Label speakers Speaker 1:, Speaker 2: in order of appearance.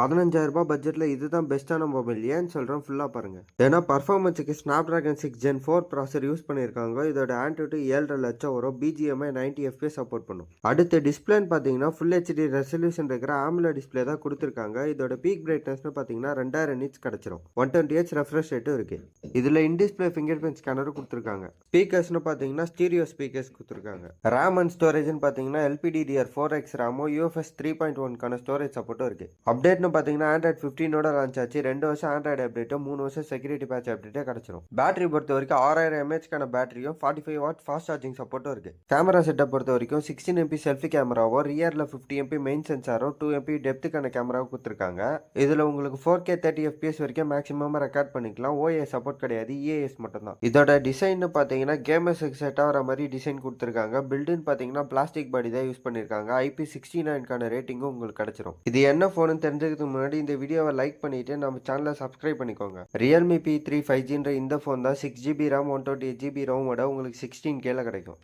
Speaker 1: பதினஞ்சாயிரம் ரூபாய் பட்ஜெட்டில் இதுதான் பெஸ்ட்டான மொபைல் ஏன்னு சொல்கிறேன் ஃபுல்லாக பாருங்கள் ஏன்னா பர்ஃபார்மன்ஸுக்கு Snapdragon six gen four processor use பண்ணியிருக்காங்க. இதோட ஆண்ட்ராய்டு ஏழரை லட்சம் வரும். பிஜிஎம்ஐ நைன்டி எஃப்பிஎஸ் சப்போர்ட் பண்ணும். அடுத்து டிஸ்பிளேன்னு பார்த்தீங்கன்னா ஃபுல் ஹெச்டி ரெசல்யூஷன் இருக்கிற ஆம்ல டிஸ்பிளே தான் கொடுத்துருக்காங்க. இதோட பீக் பிரைட்னஸ்னு பார்த்தீங்கன்னா ரெண்டாயிரம் நிட்ஸ் கிடச்சிரும். ஒன் டுவெண்ட்டி ஹெச் ரெஃப்ரெஷ் ரேட்டும் இருக்குது இதில் இன்டிஸ்பிளே ஃபிங்கர் பிரிண்ட் ஸ்கேனரும் கொடுத்துருக்காங்க. ஸ்பீக்கர்ஸ்னு பார்த்தீங்கன்னா ஸ்டீரியோ ஸ்பீக்கர்ஸ் கொடுத்துருக்காங்க. ரேம் அண்ட் ஸ்டோரேஜ்னு பார்த்தீங்கன்னா எல்பிடிடிஆர் ஃபோர் எக்ஸ் ரேமோ யூஎஃப்எஸ் த்ரீ பாயிண்ட் ஒன்க்கான ஸ்டோரேஜ் சப்போர்ட்டும் அப்டேட் அப்டேட்னு பார்த்தீங்கன்னா ஆண்ட்ராய்ட் ஃபிஃப்டினோட லான்ச் ஆச்சு. ரெண்டு வருஷம் ஆண்ட்ராய்டு அப்டேட்டும் மூணு வருஷம் செக்யூரிட்டி பேட்ச் அப்டேட்டே கிடச்சிரும். பேட்டரி பொறுத்த வரைக்கும் ஆறாயிரம் எம்ஏஹெச்க்கான பேட்டரியும் forty five watt fast charging சப்போர்ட்டும் இருக்குது கேமரா செட்டப் பொறுத்த வரைக்கும் சிக்ஸ்டீன் எம்பி செல்ஃபி கேமராவும் ரியரில் ஃபிஃப்டி எம்பி மெயின் சென்சாரும் டூ எம்பி டெப்த்துக்கான கேமராவும் கொடுத்துருக்காங்க. இதில் உங்களுக்கு ஃபோர் கே தேர்ட்டி எஃபிஎஸ் வரைக்கும் மேக்ஸிமம் ரெக்கார்ட் பண்ணிக்கலாம். ஓஏ சப்போர்ட் கிடையாது. இஏஎஸ் மட்டும்தான். இதோட டிசைன் பார்த்தீங்கன்னா கேமர்ஸுக்கு செட் ஆகிற மாதிரி டிசைன் கொடுத்துருக்காங்க. பில்டுன்னு பார்த்தீங்கன்னா பிளாஸ்டிக் பாடி தான் யூஸ் பண்ணியிருக்காங்க ஐபி சிக்ஸ்டி நைன்கான ரேட்டிங்கும் உங்களுக்கு கிடச்சிரும். இது என்ன ஃபோனுன்னு தெரிஞ்சதுக்கு முன்னாடி இந்த வீடியோவை லைக் பண்ணிவிட்டு நம்ம சேனலை சப்ஸ்கிரைப் பண்ணிக்கோங்க. ரியல்மி பி த்ரீ ஃபைவ் ஜின்ற இந்த ஃபோன் தான் six GB RAM one twenty GB ரோமோட உங்களுக்கு சிக்ஸ்டீன் கேல கிடைக்கும்.